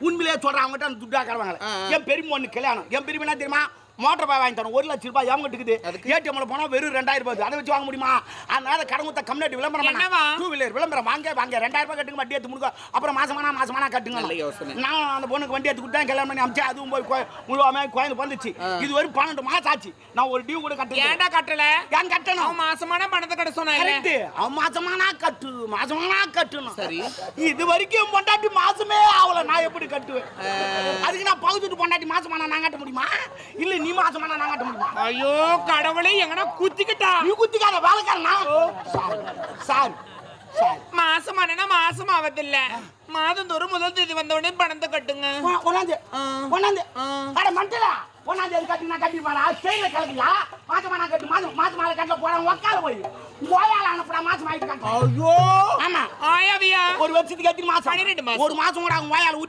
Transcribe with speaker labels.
Speaker 1: உண்மையிலேயே சொல்றேன் அவங்ககிட்ட துட்டா
Speaker 2: ஆ.
Speaker 1: என் பெரியம்மா ஒண்ணு கல்யாணம். என் பெரியமா என்ன தெரியுமா? மோட்டர் பாய் வாங்கி தரணும். ஒரு லட்சம் ரூபாய் இருக்குது.
Speaker 2: அதுக்கு?
Speaker 1: ஏடிஎம்ல போனா வெறும் ரெண்டாயிரம் ரூபாய். அதை வச்சு வாங்க முடியுமா? அதனால கடமுத்த கம்யூனிட்டி விளம்பரம்? டூ வீலர் விளம்பரம். வாங்க வாங்க. ரெண்டாயிரம் ரூபாய் கட்டுங்க வண்டி எடுத்து முடுங்க. அப்புறம் மாசமானா மாசமானா கட்டுங்க. நான் அந்த பொண்ணுக்கு வண்டி எடுத்து கொடுத்தேன் கல்யாணம் பண்ணி அமிச்சேன். அதுவும் போய் கோ- முழுவாம குழந்தை வந்துச்சு. இது வரைக்கும் பன்னெண்டு மாசம் ஆச்சு. நான் ஒரு டியூ கூட கட்டல.
Speaker 3: ஏன்டா கட்டல?
Speaker 1: ஏன் கட்டணும்?
Speaker 3: அவன் மாசமான பணத்தை கட்ட சொன்னாங்க
Speaker 1: கரெக்ட் அவன் மாசமானா கட்டு. மாசமானா கட்டணும்.
Speaker 2: சரி.
Speaker 1: இது வரைக்கும் பொண்டாட்டி மாசமே ஆகல. நான் எப்படி கட்டுவேன்? அதுக்கு நான் பகுத்துட்டு பொண்டாட்டி மாசமானா நான் கட்ட முடியுமா? இல்ல நீ மாசமானா நான் கட்ட முடியுமா?
Speaker 3: ஐயோ கடவுளே எங்கனா குத்திக்கிட்டா?
Speaker 1: நீ குத்திக்காத வேலைக்காரனா சார் சார் சார்.
Speaker 3: மாசமானா மாசம் ஆவதில்ல. மாதம் தோறும் முதல் தேதி வந்த உடனே பணத்தை கட்டுங்க.
Speaker 1: ஒண்ணாந்து ஒண்ணாந்து அட மண்டலா ஒண்ணாந்து எது கட்டி நான் கட்டி பாடா ஸ்டைல கலக்கியா மாசமானா கட்டு மாசம் மாசமான கட்டல போறேன் உக்கால போய். கோயால அனுப்புறா மாசம் ஆயிட்டு
Speaker 2: ஐயோ.
Speaker 1: ஆமா.
Speaker 3: ஆயாவியா?
Speaker 1: ஒரு வருஷத்துக்கு எத்தனை மாசம்?
Speaker 3: பன்னிரெண்டு மாசம்.
Speaker 1: ஒரு மாசம் கூட அவங்க வாயால